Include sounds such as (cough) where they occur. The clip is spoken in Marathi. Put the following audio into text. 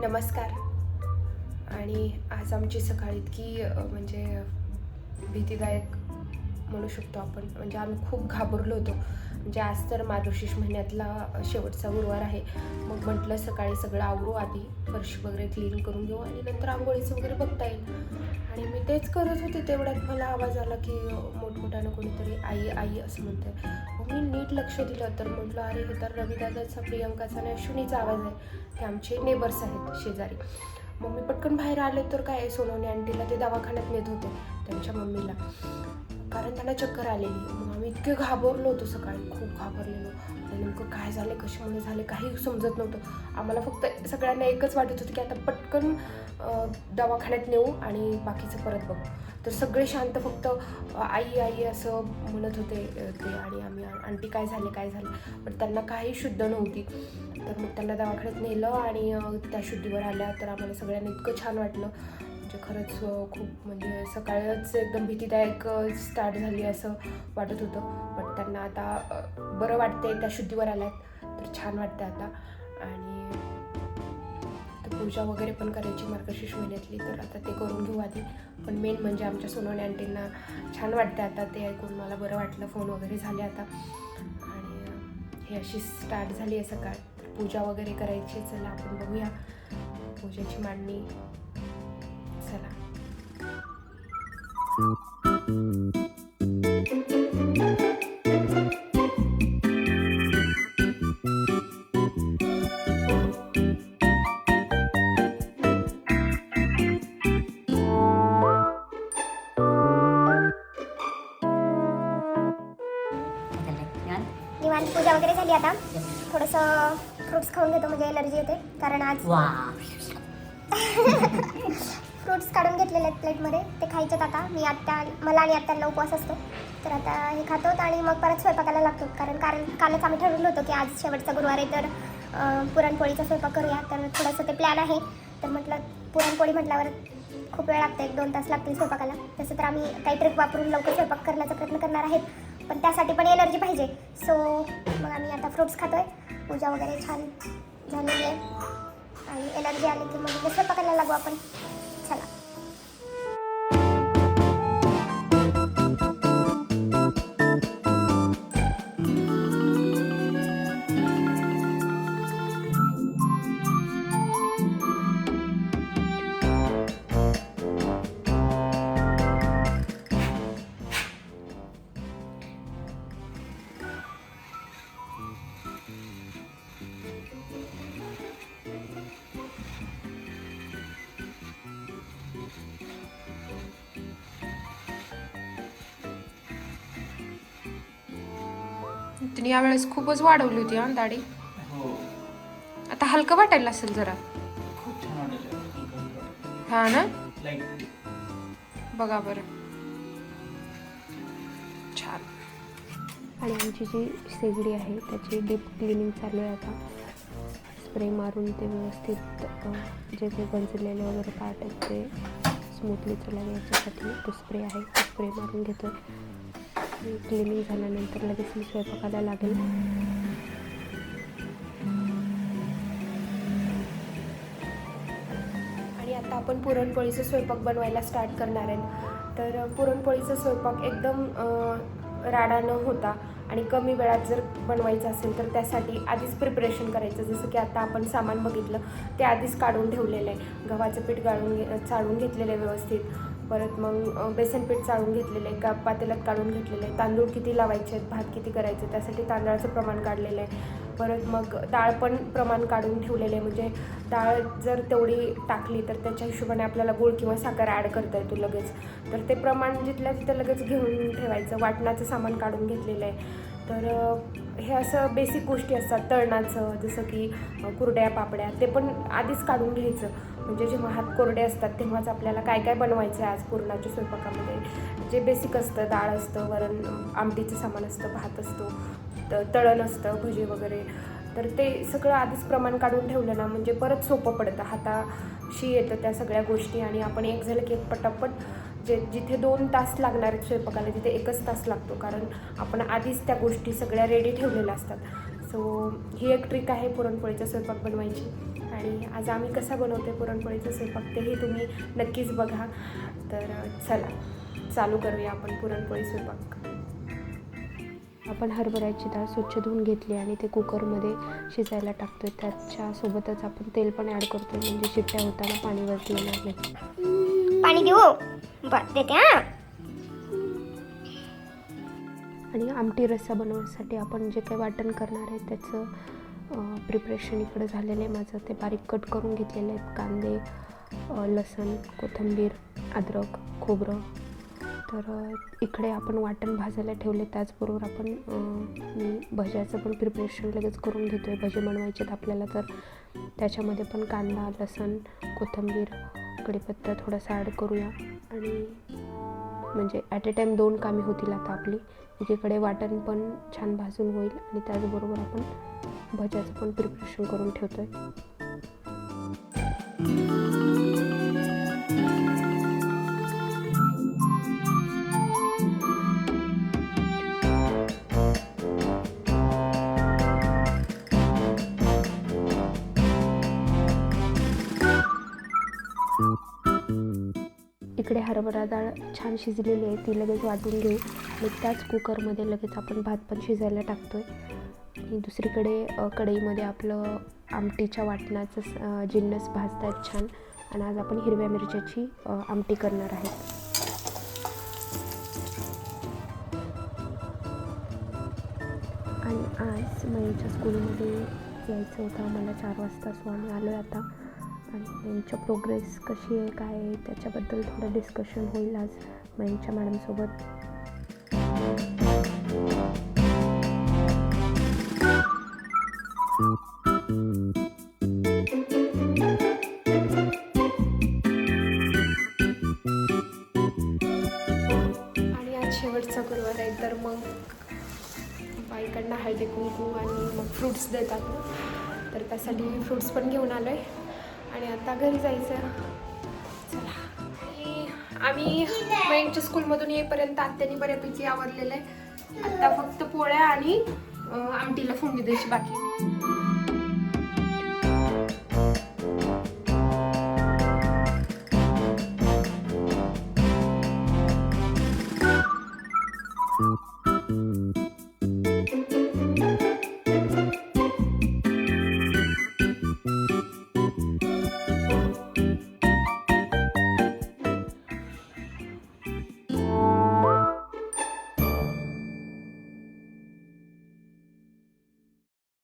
नमस्कार. आणि आज आमची सकाळ इतकी म्हणजे भीतीदायक म्हणू शकतो आपण. म्हणजे आम्ही खूप घाबरलो होतो. म्हणजे आज तर मार्गशीर्ष महिन्यातला शेवटचा गुरुवार आहे. मग म्हटलं सकाळी सगळं आवरू आधी फरशी वगैरे क्लीन करून घेऊ आणि नंतर आंघोळीचं वगैरे बघता येईल. आणि मी तेच करत होते तेवढ्यात मला आवाज आला की मोठमोठ्यानं कोणीतरी आई आई असं म्हणतंय. मग मी नीट लक्ष दिलं तर म्हटलं अरे हे तर रविदादाचा प्रियंकाचा आणि अश्विनीचा आवाज आहे. हे आमचे नेबर्स आहेत शेजारी. मग मी पटकन बाहेर आले तर काय सोनवणी आंटीला ते दवाखान्यात नेत होते त्यांच्या मम्मीला. कारण त्यांना चक्कर आलेली. मग आम्ही इतके घाबरलो होतो सकाळी खूप घाबरलेलो. आणि नेमकं काय झालं कशामुळे झाले काही समजत नव्हतं. आम्हाला फक्त सगळ्यांना एकच वाटत होतं की आता पटकन दवाखान्यात नेऊ आणि बाकीचं परत बघू. तर सगळे शांत फक्त आई आई असं म्हणत होते ते आणि आम्ही आंटी काय झाले काय झाले. पण त्यांना काही शुद्ध नव्हती. तर मग त्यांना दवाखान्यात नेलं आणि त्या शुद्धीवर आल्या. तर आम्हाला सगळ्यांना इतकं छान वाटलं. म्हणजे खरंच खूप म्हणजे सकाळच एकदम भीतीदायक स्टार्ट झाली असं वाटत होतं. पण त्यांना आता बरं वाटतंय त्या शुद्धीवर आल्यात. तर छान वाटतं आता. आणि पूजा वगैरे पण करायची मार्गशीर्ष महिन्यातली तर आता ते करून घेऊ आधी. पण मेन म्हणजे आमच्या सोनवणे आंटींना छान वाटते आता ते ऐकून मला बरं वाटलं फोन वगैरे झाले आता. आणि हे ही अशी स्टार्ट झाली आहे सकाळ. तर पूजा वगैरे करायची चला आपण बघूया. पूजेची मांडणी. चला. झाली आता थोडंसं फ्रुट्स खाऊन घेतो म्हणजे एलर्जी येते. कारण आज फ्रुट्स (laughs) काढून घेतलेले आहेत प्लेटमध्ये. ते खायचेत आता. मी आत्ता मला आणि आत्याला उपवास असतो. तर आता हे खातो आणि मग परत स्वयंपाकाला लागतो. कारण कारण कालच आम्ही ठरवलं होतं की आज शेवटचा गुरुवार आहे तर पुरणपोळीचा स्वयंपाक करूया. तर थोडंसं ते प्लॅन आहे. तर म्हटलं पुरणपोळी म्हटल्यावर खूप वेळ लागतो. एक दोन तास लागतील स्वयंपाकाला. तसं तर आम्ही काही ट्रिक वापरून लवकर स्वयंपाक करण्याचा प्रयत्न करणार आहेत. पण त्यासाठी पण एनर्जी पाहिजे. सो मग आम्ही आता फ्रुट्स खातोय. पूजा वगैरे छान झालेली आहे. आणि एनर्जी आली की मग उद्या स्वयंपाकाला लागू आपण. तिने यावेळेस खूपच वाढवली होती हा दाढी. हो. आता हलकं वाटायला असेल जरा. खूप छान वाटेल हा ना? लाईक बघा बरं. छान. आणि आमची जी शेगडी आहे त्याची डीप क्लिनिंग चालू आहे आता. स्प्रे मारून ते व्यवस्थित अ, जे काही गंजलेले वगैरे पार्ट आहेत ते स्मूथली चालावे याच्यासाठी तो स्प्रे आहे तो स्प्रे मारून घेतो क्लिनिंग झाल्यानंतर लगेच मी स्वयंपाकाला लागेल. आणि आता आपण पुरणपोळीचा स्वयंपाक बनवायला स्टार्ट करणार आहेत तर पुरणपोळीचा स्वयंपाक एकदम राडानं राडा न होता आणि कमी वेळात जर बनवायचं असेल तर त्यासाठी आधीच प्रिपरेशन करायचं. जसं की आता आपण सामान बघितलं ते आधीच काढून ठेवलेलं आहे. गव्हाचं पीठ गाळून घे चाळून घेतलेलं आहे व्यवस्थित. परत मग बेसनपीठ बेसन पीठ चाळून घेतलेलं आहे का पातेल्यात काढून घेतलेलं आहे. तांदूळ किती लावायचे आहेत भात किती करायचे त्यासाठी तांदळाचं प्रमाण काढलेलं आहे. परत मग डाळ पण प्रमाण काढून ठेवलेलं आहे. म्हणजे डाळ जर तेवढी टाकली तर त्याच्या हिशोबाने आपल्याला गूळ किंवा साखर ॲड करता येतो लगेच. तर ते प्रमाण जिथल्या तिथं लगेच घेऊन ठेवायचं. वाटणाचं सामान काढून घेतलेलं आहे. तर हे असं बेसिक गोष्टी असतात. तळणाचं जसं की कुरड्या पापड्या ते पण आधीच काढून घ्यायचं. म्हणजे जेव्हा हात कोरडे असतात तेव्हाच आपल्याला काय काय बनवायचं आहे आज पुरणाच्या स्वयंपाकामध्ये? जे बेसिक असतं डाळ असतं वरण आमटीचं सामान असतं भात असतो त- तळण असतं भजे वगैरे. तर ते सगळं आधीच प्रमाण काढून ठेवलं ना म्हणजे परत सोपं पडतं. हाताशी येतं त्या सगळ्या गोष्टी आणि आपण एक झालं की एक पटापट जे जिथे दोन तास लागणार आहेत स्वयंपाकाला तिथे एकच तास लागतो कारण आपण आधीच त्या गोष्टी सगळ्या रेडी ठेवलेल्या असतात. सो ही एक ट्रिक आहे पुरणपोळीचा स्वयंपाक बनवायची. आणि आज आम्ही कसा बनवते पुरणपोळीचा स्वयंपाक तेही तुम्ही नक्कीच बघा. तर चला चालू करूया आपण पुरणपोळी स्वयंपाक. आपण हरभऱ्याची डाळ स्वच्छ धुवून घेतली आणि ते कुकरमध्ये शिजायला टाकतोय. त्याच्यासोबतच आपण तेल पण ॲड करतो म्हणजे शिट्ट्या होताना पाणी वरती येणार नाही पाणी देऊ? बर देते हा. आणि आमटी रस्सा बनवण्यासाठी आपण जे काही वाटण करणार आहे त्याचं प्रिपरेशन इकडं झालेलं आहे माझं. ते बारीक कट करून घेतलेले आहेत. कांदे लसूण लसण कोथिंबीर अद्रक खोबरं. तर इकडे आपण वाटण भाजायला ठेवले. त्याचबरोबर आपण मी भज्याचं पण प्रिपरेशन लगेच करून घेतो आहे भजे बनवायचे आहेत आपल्याला तर. त्याच्यामध्ये पण कांदा लसण कोथिंबीर कढीपत्ता थोडासा ॲड करूया. आणि म्हणजे ॲट ए टाईम दोन कामे होतील आता आपली. एकीकडे वाटण पण छान भाजून होईल आणि त्याचबरोबर आपण भज्याचं पण प्रिपरेशन करून ठेवतो आहे इकडे हरभरा डाळ छान शिजलेली आहे ती लगेच वाटून घेऊ. आणि त्याच कुकरमध्ये लगेच आपण भात पण शिजायला टाकतो आहे आणि दुसरीकडे कढईमध्ये आपलं आमटीच्या वाटणाचं जिन्नस भाजत आहेत छान. आणि आज आपण हिरव्या मिरच्याची आमटी करणार आहे आणि आज मयूच्या स्कूलमध्ये यायचं होतं. आम्हाला चार वाजता सो आम्ही आलो आहे आता. आणि त्यांच्या प्रोग्रेस कशी आहे काय आहे त्याच्याबद्दल थोडं डिस्कशन होईल आज मयूच्या मॅडमसोबत आणि आज शेवटचा गुरुवार आहे तर मग बाईकडनं हळदी कुंकू आणि मग फ्रूट्स देतात. तर त्यासाठी फ्रूट्स पण घेऊन आलो आहे आणि आता घरी जायचं. चला. आणि आम्ही मयंकच्या स्कूलमधून येईपर्यंत आत्याने बऱ्यापैकी आवरलेलं आहे. आत्ता फक्त पोळ्या आणि आमटीला फोडणी द्यायची बाकी